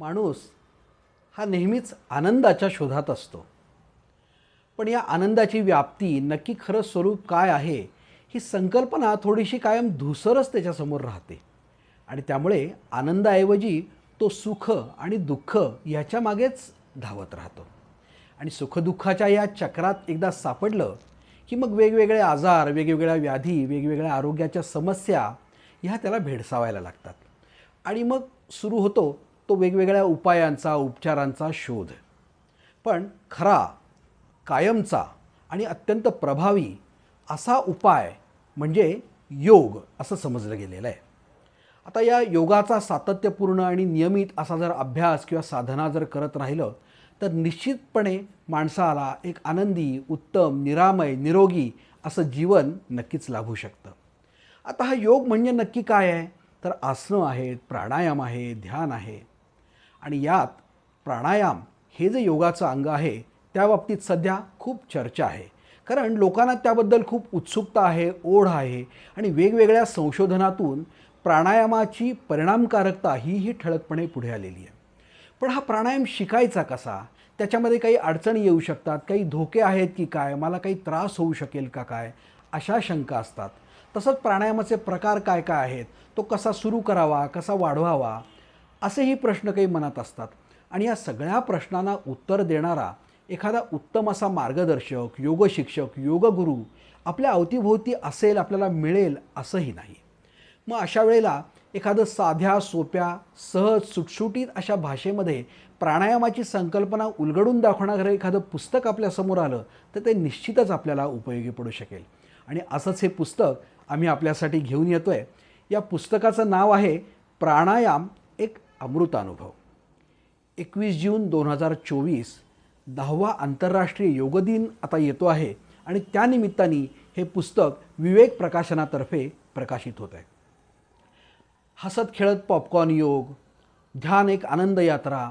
माणूस हा नेहमीच आनंदाच्या शोधात असतो. पण या आनंदाची व्याप्ती नक्की खरं स्वरूप काय आहे ही संकल्पना थोडीशी कायम धुसरच त्याच्यासमोर राहते. आणि त्यामुळे आनंदाऐवजी तो सुख आणि दुःख ह्याच्या मागेच धावत राहतो. आणि सुखदुःखाच्या या चक्रात एकदा सापडलं की मग वेगवेगळे आजार वेगवेगळ्या व्याधी वेगवेगळ्या आरोग्याच्या समस्या ह्या त्याला भेडसावायला लागतात. आणि मग सुरू होतो तो वेगवेगळ्या उपायांचा उपचारांचा शोध. पण खरा कायमचा आणि अत्यंत प्रभावी असा उपाय म्हणजे योग असं समजलं गेलेलं आहे. आता या योगाचा सातत्यपूर्ण आणि नियमित असा जर अभ्यास किंवा साधना जर करत राहिलं तर निश्चितपणे माणसाला एक आनंदी उत्तम निरामय निरोगी असं जीवन नक्कीच लाभू शकतं. आता हा योग म्हणजे नक्की काय आहे? तर आसनं आहेत प्राणायाम आहे ध्यान आहे. आणि यात प्राणायाम हे जे योगाचं अंग आहे त्या बाबतीत सध्या खूप चर्चा आहे. कारण लोकांना त्याबद्दल खूप उत्सुकता आहे ओढ आहे आणि वेगवेगळ्या संशोधनातून प्राणायामाची परिणामकारकता हीही ठळकपणे पुढे आलेली आहे. पण हा प्राणायाम शिकायचा कसा? त्याच्यामध्ये काही अडचणी येऊ शकतात काही धोके आहेत की काय? मला काही त्रास होऊ शकेल का काय? अशा शंका असतात. तसंच प्राणायामाचे प्रकार काय काय आहेत? तो कसा सुरू करावा? कसा वाढवावा? असेही प्रश्न काही मनात असतात. आणि या सगळ्या प्रश्नांना उत्तर देणारा एखादा उत्तम असा मार्गदर्शक योगशिक्षक योगगुरू आपल्या अवतीभोवती असेल आपल्याला मिळेल असंही नाही. मग अशा वेळेला एखादं साध्या सोप्या सहज सुटसुटीत अशा भाषेमध्ये प्राणायामाची संकल्पना उलगडून दाखवणारं एखादं पुस्तक आपल्यासमोर आलं तर ते निश्चितच आपल्याला उपयोगी पडू शकेल. आणि असंच हे पुस्तक आम्ही आपल्यासाठी घेऊन येतो आहे या पुस्तकाचं नाव आहे प्राणायाम एक अमृतानुभव. एकवीस जून दोन हजार चोवीस दहावा आंतरराष्ट्रीय योग दिन आता येतो आहे आणि त्यानिमित्ताने हे पुस्तक विवेक प्रकाशनातर्फे प्रकाशित होत आहे. हसत खेळत पॉपकॉर्न योग ध्यान एक आनंद यात्रा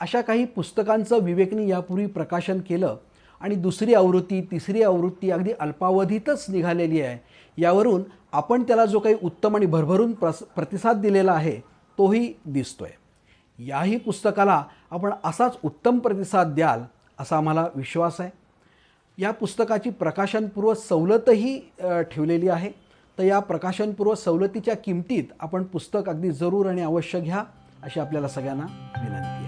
अशा काही पुस्तकांचं विवेकने यापूर्वी प्रकाशन केलं आणि दुसरी आवृत्ती तिसरी आवृत्ती अगदी अल्पावधीतच निघालेली आहे. यावरून आपण त्याला जो काही उत्तम आणि भरभरून प्रस प्रतिसाद दिलेला आहे तोही दिसतोय. याही पुस्तकाला आपण असाच उत्तम प्रतिसाद द्याल असा आम्हाला विश्वास आहे. या पुस्तकाची प्रकाशनपूर्व सवलतही ठेवलेली आहे. तर या प्रकाशनपूर्व सवलतीच्या किमतीत आपण पुस्तक अगदी जरूर आणि अवश्य घ्या अशी आपल्याला सगळ्यांना विनंती.